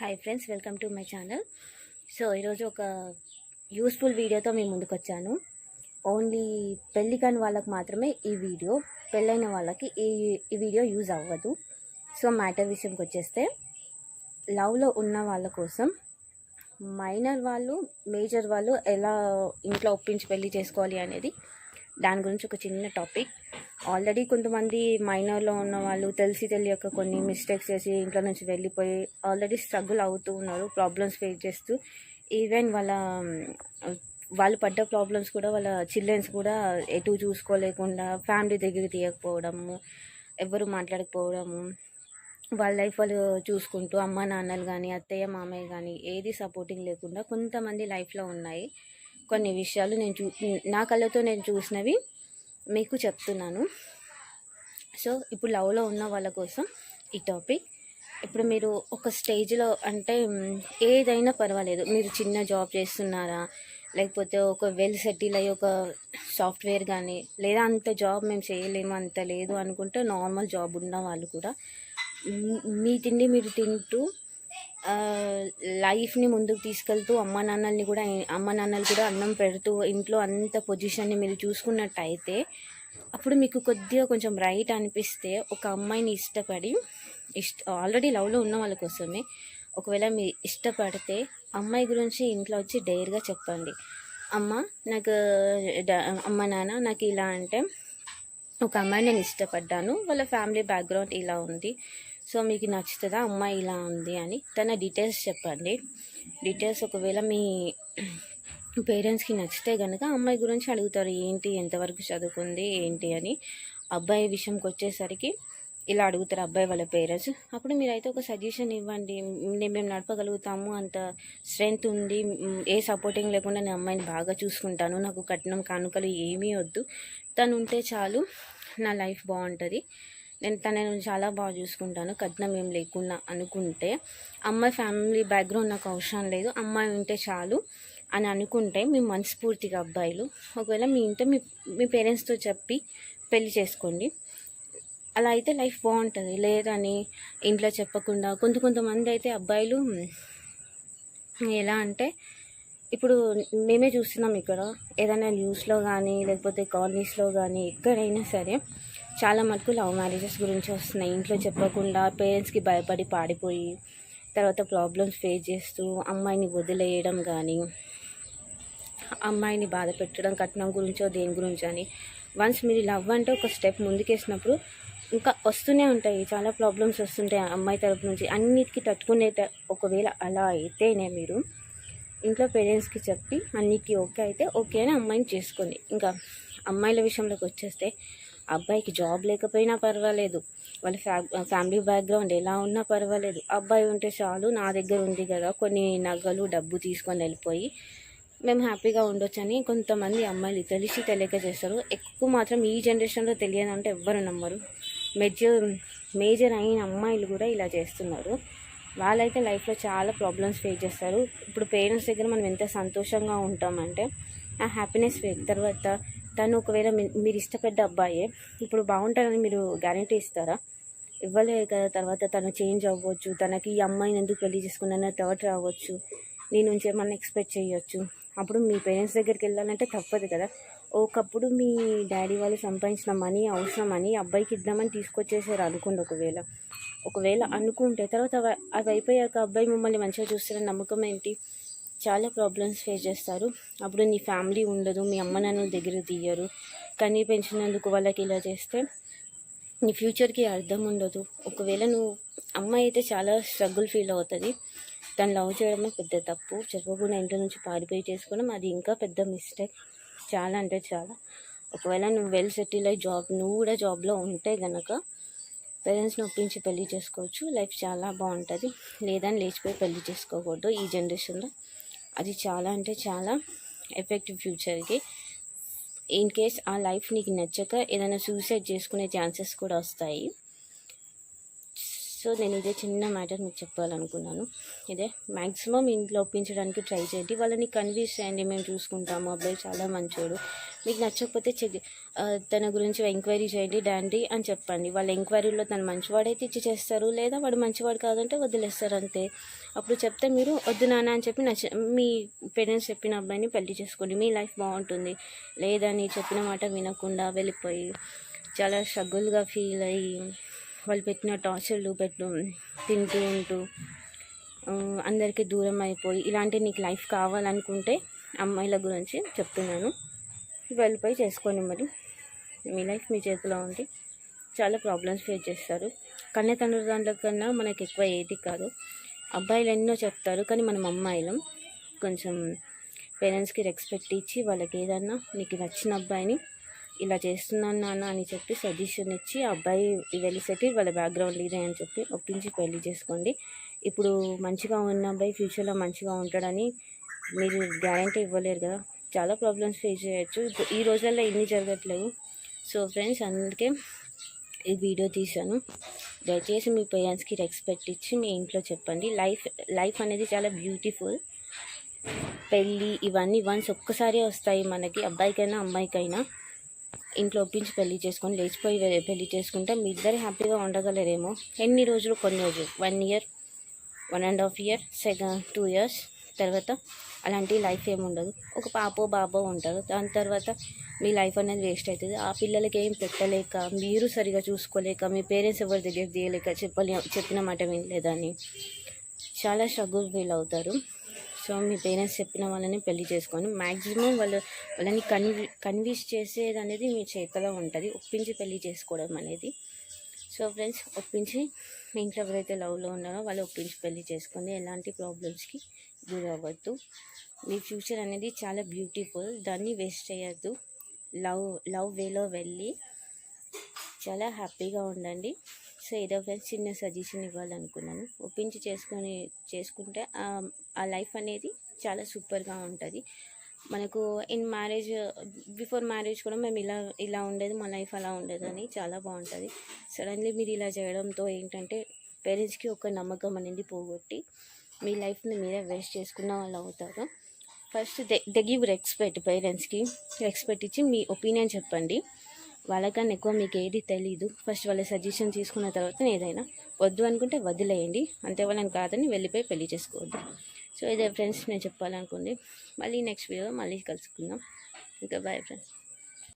Hi friends welcome to my channel so ఈరోజు ఒక useful వీడియోతో మేము ముందుకు వచ్చాను ఓన్లీ పెళ్ళి కాని వాళ్ళకి మాత్రమే ఈ వీడియో పెళ్ళైన వాళ్ళకి ఈ ఈ వీడియో యూజ్ అవ్వదు. సో మ్యాటర్ విషయంకి వచ్చేస్తే లవ్లో ఉన్న వాళ్ళ కోసం మైనర్ వాళ్ళు మేజర్ వాళ్ళు ఎలా ఇంట్లో ఒప్పించి పెళ్ళి చేసుకోవాలి అనేది దాని గురించి ఒక చిన్న టాపిక్ ఆల్రెడీ కొంతమంది మైనర్లో ఉన్న వాళ్ళు తెలిసి తెలియక కొన్ని మిస్టేక్స్ చేసి ఇంట్లో నుంచి వెళ్ళిపోయి ఆల్రెడీ స్ట్రగుల్ అవుతూ ఉన్నారు ప్రాబ్లమ్స్ ఫేస్ చేస్తూ. ఈవెన్ వాళ్ళ వాళ్ళు పడ్డ ప్రాబ్లమ్స్ కూడా వాళ్ళ చిల్డ్రన్స్ కూడా ఎటు చూసుకోలేకుండా ఫ్యామిలీ దగ్గరికి తీయకపోవడము ఎవరు మాట్లాడకపోవడము. వాళ్ళ లైఫ్ వాళ్ళు చూసుకుంటూ అమ్మ నాన్నలు కానీ అత్తయ్య మామయ్య కానీ ఏది సపోర్టింగ్ లేకుండా కొంతమంది లైఫ్లో ఉన్నాయి. కొన్ని విషయాలు నేను చూ నా కళ్ళతో నేను చూసినవి మీకు చెప్తున్నాను. సో ఇప్పుడు లవ్లో ఉన్న వాళ్ళ కోసం ఈ టాపిక్. ఇప్పుడు మీరు ఒక స్టేజ్లో అంటే ఏదైనా పర్వాలేదు. మీరు చిన్న జాబ్ చేస్తున్నారా? లేకపోతే ఒక వెల్ సెటిల్ అయ్యి ఒక సాఫ్ట్వేర్ కానీ లేదా అంత జాబ్ మేము చేయలేము అంత లేదు అనుకుంటే నార్మల్ జాబ్ ఉన్న వాళ్ళు కూడా మీ తిండి మీరు తింటూ లైఫ్ని ముందుకు తీసుకెళ్తూ అమ్మ నాన్నల్ని కూడా అమ్మ నాన్నలు కూడా అన్నం పెడుతూ ఇంట్లో అంత పొజిషన్ని మీరు చూసుకున్నట్టయితే అప్పుడు మీకు కొద్దిగా కొంచెం రైట్ అనిపిస్తే ఒక అమ్మాయిని ఇష్టపడి ఇష్ట ఆల్రెడీ లవ్లో ఉన్న వాళ్ళ కోసమే ఒకవేళ మీరు ఇష్టపడితే అమ్మాయి గురించి ఇంట్లో వచ్చి డైర్గా చెప్పండి. అమ్మ నాకు అమ్మ నాన్న నాకు ఇలా అంటే ఒక అమ్మాయి నేను ఇష్టపడ్డాను. వాళ్ళ ఫ్యామిలీ బ్యాక్గ్రౌండ్ ఇలా ఉంది. సో మీకు నచ్చుతుందా? అమ్మాయి ఇలా ఉంది అని. తన డీటెయిల్స్ చెప్పండి. డీటెయిల్స్ ఒకవేళ మీ పేరెంట్స్కి నచ్చితే కనుక అమ్మాయి గురించి అడుగుతారు. ఏంటి? ఎంతవరకు చదువుకుంది? ఏంటి అని. అబ్బాయి విషయంకి వచ్చేసరికి ఇలా అడుగుతారు అబ్బాయి వాళ్ళ పేరెంట్స్ అప్పుడు మీరైతే ఒక సజెషన్ ఇవ్వండి. నేను మేము నడపగలుగుతాము. అంత స్ట్రెంగ్త్ ఉంది. ఏ సపోర్టింగ్ లేకుండా నేను అమ్మాయిని బాగా చూసుకుంటాను. నాకు కట్నం కానుకలు ఏమీ వద్దు. తను ఉంటే చాలు నా లైఫ్ బాగుంటుంది. నేను తనను చాలా బాగా చూసుకుంటాను. కట్నం ఏం లేకుండా అనుకుంటే అమ్మాయి ఫ్యామిలీ బ్యాక్గ్రౌండ్ నాకు అవసరం లేదు. అమ్మాయి ఉంటే చాలు అని అనుకుంటే మీ మనస్ఫూర్తిగా అబ్బాయిలు. ఒకవేళ మీ ఇంట్లో మీ మీ పేరెంట్స్తో చెప్పి పెళ్ళి చేసుకోండి. అలా అయితే లైఫ్ బాగుంటుంది. లేదని ఇంట్లో చెప్పకుండా కొంత కొంతమంది అయితే అబ్బాయిలు ఎలా అంటే ఇప్పుడు మేమే చూస్తున్నాం ఇక్కడ. ఏదైనా న్యూస్లో కానీ లేకపోతే కాలనీస్లో కానీ ఎక్కడైనా సరే చాలా మటుకు లవ్ మ్యారేజెస్ గురించి వస్తున్నాయి. ఇంట్లో చెప్పకుండా పేరెంట్స్కి భయపడి పాడిపోయి తర్వాత ప్రాబ్లమ్స్ ఫేస్ చేస్తూ అమ్మాయిని వదిలేయడం కానీ అమ్మాయిని బాధ పెట్టడం కట్నం గురించో దేని గురించో అని. వన్స్ మీరు లవ్ అంటే ఒక స్టెప్ ముందుకేసినప్పుడు ఇంకా వస్తూనే ఉంటాయి. చాలా ప్రాబ్లమ్స్ వస్తుంటాయి అమ్మాయి తరపు నుంచి. అన్నిటికీ తట్టుకునే ఒకవేళ అలా అయితేనే మీరు ఇంట్లో పేరెంట్స్కి చెప్పి అన్నిటికీ ఓకే అయితే ఓకే అని అమ్మాయిని చేసుకోండి. ఇంకా అమ్మాయిల విషయంలోకి వచ్చేస్తే అబ్బాయికి జాబ్ లేకపోయినా పర్వాలేదు. వాళ్ళ ఫ్యా ఫ్యామిలీ బ్యాక్గ్రౌండ్ ఎలా ఉన్నా పర్వాలేదు. అబ్బాయి ఉంటే చాలు నా దగ్గర ఉంది కదా కొన్ని నగలు డబ్బు తీసుకొని వెళ్ళిపోయి మేము హ్యాపీగా ఉండొచ్చని కొంతమంది అమ్మాయిలు తెలిసి తెలియక చేస్తారు. ఎక్కువ మాత్రం ఈ జనరేషన్లో తెలియదంటే ఎవ్వరు నమ్మరు. మెజర్ మేజర్ అయిన అమ్మాయిలు కూడా ఇలా చేస్తున్నారు. వాళ్ళైతే లైఫ్లో చాలా ప్రాబ్లమ్స్ ఫేస్ చేస్తారు. ఇప్పుడు పేరెంట్స్ దగ్గర మనం ఎంత సంతోషంగా ఉంటామంటే ఆ హ్యాపీనెస్ తర్వాత తను ఒకవేళ మీరు ఇష్టపడ్డ అబ్బాయే ఇప్పుడు బాగుంటారని మీరు గ్యారంటీ ఇస్తారా? ఇవ్వలేదు కదా తర్వాత తను చేంజ్ అవ్వచ్చు తనకి ఈ అమ్మాయిని ఎందుకు పెళ్ళి చేసుకున్నానో థర్డ్ రావచ్చు నీ నుంచి ఏమన్నా ఎక్స్పెక్ట్ చేయొచ్చు. అప్పుడు మీ పేరెంట్స్ దగ్గరికి వెళ్ళాలంటే తప్పదు కదా. ఒకప్పుడు మీ డాడీ వాళ్ళు సంపాదించిన మనీ అవసరం అని అబ్బాయికి ఇద్దామని తీసుకొచ్చేసారు అనుకోండి ఒకవేళ. ఒకవేళ అనుకుంటే తర్వాత అవి అవి అయిపోయాక అబ్బాయి మిమ్మల్ని మంచిగా చూస్తారని నమ్మకం ఏంటి? చాలా ప్రాబ్లమ్స్ ఫేస్ చేస్తారు. అప్పుడు నీ ఫ్యామిలీ ఉండదు మీ అమ్మ నాన్న దగ్గర తీయరు. కన్నీ పెంచినందుకు వాళ్ళకి ఇలా చేస్తే నీ ఫ్యూచర్కి అర్థం ఉండదు. ఒకవేళ నువ్వు అమ్మాయి అయితే చాలా స్ట్రగుల్ ఫీల్ అవుతుంది. తను లవ్ చేయడమే పెద్ద తప్పు. చెప్పకుండా ఇంట్లో నుంచి పారిపోయి చేసుకోవడం అది ఇంకా పెద్ద మిస్టేక్ చాలా అంటే చాలా. ఒకవేళ నువ్వు వెల్ సెటిల్ అయ్యి జాబ్ నువ్వు కూడా జాబ్లో ఉంటే గనక పేరెంట్స్ని ఒప్పించి పెళ్ళి చేసుకోవచ్చు. లైఫ్ చాలా బాగుంటుంది. లేదని లేచిపోయి పెళ్ళి చేసుకోకూడదు ఈ జనరేషన్లో అది చాలా అంటే చాలా ఎఫెక్ట్ ఫ్యూచర్కి ఇన్ కేస్ ఆ లైఫ్ నీకు నచ్చక ఏదైనా సూసైడ్ చేసుకునే ఛాన్సెస్ కూడా వస్తాయి. సో నేను ఇదే చిన్న మ్యాటర్ మీకు చెప్పాలనుకున్నాను. ఇదే మ్యాక్సిమం ఇంట్లో ఒప్పించడానికి ట్రై చేయండి. వాళ్ళని కన్విన్స్ చేయండి. మేము చూసుకుంటాము. అబ్బాయి చాలా మంచోడు. మీకు నచ్చకపోతే చె తన గురించి ఎంక్వైరీ చేయండి డాండీ అని చెప్పండి. వాళ్ళ ఎంక్వైరీలో తను మంచివాడైతే ఇచ్చి చేస్తారు లేదా వాడు మంచివాడు కాదంటే వదిలేస్తారు అంతే. అప్పుడు చెప్తే మీరు వద్దు నాన్న అని చెప్పి నచ్చ మీ పేరెంట్స్ చెప్పిన అబ్బాయిని పెళ్ళి చేసుకోండి. మీ లైఫ్ బాగుంటుంది. లేదని చెప్పిన మాట వినకుండా వెళ్ళిపోయి చాలా స్ట్రగుల్గా ఫీల్ అయ్యి వాళ్ళు పెట్టిన టార్చర్లు పెట్టు తింటూ ఉంటూ అందరికీ దూరం అయిపోయి ఇలాంటి నీకు లైఫ్ కావాలనుకుంటే అమ్మాయిల గురించి చెప్తున్నాను. వెళ్ళిపోయి చేసుకోండి మరి. మీ లైఫ్ మీ చేతిలో ఉంది. చాలా ప్రాబ్లమ్స్ ఫేస్ చేస్తారు. కన్య తండ్రుల కన్నా మనకి ఎక్కువ ఏది కాదు. అబ్బాయిలు ఎన్నో చెప్తారు కానీ మనం అమ్మాయిలం. కొంచెం పేరెంట్స్కి రెస్పెక్ట్ ఇచ్చి వాళ్ళకి ఏదన్నా నీకు నచ్చిన అబ్బాయిని ఇలా చేస్తున్నాను నాన్న అని చెప్పి సజెషన్ ఇచ్చి ఆ అబ్బాయి వెళ్ళి సెటిల్ వాళ్ళ బ్యాక్గ్రౌండ్ ఇదే అని చెప్పి ఒప్పించి పెళ్ళి చేసుకోండి. ఇప్పుడు మంచిగా ఉన్న అబ్బాయి ఫ్యూచర్లో మంచిగా ఉంటాడని మీరు గ్యారంటీ ఇవ్వలేరు కదా. చాలా ప్రాబ్లమ్స్ ఫేస్ చేయొచ్చు. ఈ రోజుల్లో ఇన్ని జరగట్లేవు. సో ఫ్రెండ్స్ అందుకే ఈ వీడియో తీశాను. దయచేసి మీ పేరెంట్స్కి రెస్పెక్ట్ ఇచ్చి మీ ఇంట్లో చెప్పండి. లైఫ్ లైఫ్ అనేది చాలా బ్యూటిఫుల్ పెళ్ళి ఇవన్నీ వన్స్ ఒక్కసారి వస్తాయి మనకి అబ్బాయికైనా అమ్మాయికైనా. ఇంట్లో ఒప్పించి పెళ్ళి చేసుకొని లేచిపోయి పెళ్ళి చేసుకుంటే మీ ఇద్దరు హ్యాపీగా ఉండగలరేమో. ఎన్ని రోజులు? కొన్ని రోజులు. One year one and half year second two years తర్వాత అలాంటి లైఫ్ ఏమి ఉండదు. ఒక పాపో బాబో ఉంటారు. దాని తర్వాత మీ లైఫ్ అనేది వేస్ట్ అవుతుంది. ఆ పిల్లలకి ఏం పెట్టలేక మీరు సరిగా చూసుకోలేక మీ పేరెంట్స్ ఎవరి దగ్గర తీయలేక చెప్పలే చెప్పిన మాట వినలేదని చాలా స్ట్రగుల్ ఫీల్ అవుతారు. సో మీ పేరెంట్స్ చెప్పిన వాళ్ళని పెళ్ళి చేసుకొని మ్యాక్సిమం వాళ్ళు వాళ్ళని కన్వి కన్విన్స్ చేసేది అనేది మీ చేతిలో ఉంటుంది. ఒప్పించి పెళ్ళి చేసుకోవడం అనేది. సో ఫ్రెండ్స్ ఒప్పించి మీ ఇంట్లో ఎవరైతే లవ్లో ఉన్నారో వాళ్ళు ఒప్పించి పెళ్ళి చేసుకొని ఎలాంటి ప్రాబ్లమ్స్కి గురి అవ్వద్దు మీ ఫ్యూచర్ అనేది చాలా బ్యూటిఫుల్. దాన్ని వేస్ట్ చేయొద్దు. లవ్ లవ్ వేలో వెళ్ళి చాలా హ్యాపీగా ఉండండి. సో ఏదో ఫ్రెండ్స్ చిన్న సజెషన్ ఇవ్వాలనుకున్నాను. ఒప్పించి చేసుకొని చేసుకుంటే ఆ- ఆ లైఫ్ అనేది చాలా సూపర్గా ఉంటుంది. మనకు ఇన్ మ్యారేజ్ బిఫోర్ మ్యారేజ్ కూడా మేము ఇలా ఇలా ఉండేది మా లైఫ్ అలా ఉండేది అని చాలా బాగుంటుంది. సడన్లీ మీరు ఇలా చేయడంతో ఏంటంటే పేరెంట్స్కి ఒక నమ్మకం అనేది పోగొట్టి మీ లైఫ్ని మీరే వేస్ట్ చేసుకున్న వాళ్ళు అవుతారు. First they they give respect పేరెంట్స్కి రెస్పెక్ట్ ఇచ్చి మీ ఒపీనియన్ చెప్పండి. వాళ్ళకన్నా ఎక్కువ మీకు ఏది తెలీదు. ఫస్ట్ వాళ్ళ సజెషన్ తీసుకున్న తర్వాత ఏదైనా వద్దు అనుకుంటే వదిలేయండి. అంతే వాళ్ళని కాదని వెళ్ళిపోయి పెళ్ళి చేసుకోవద్దు. సో ఇదే ఫ్రెండ్స్ నేను చెప్పాలనుకుంది. మళ్ళీ నెక్స్ట్ వీడియోలో మళ్ళీ కలుసుకుందాం. ఇంకా బాయ్ ఫ్రెండ్స్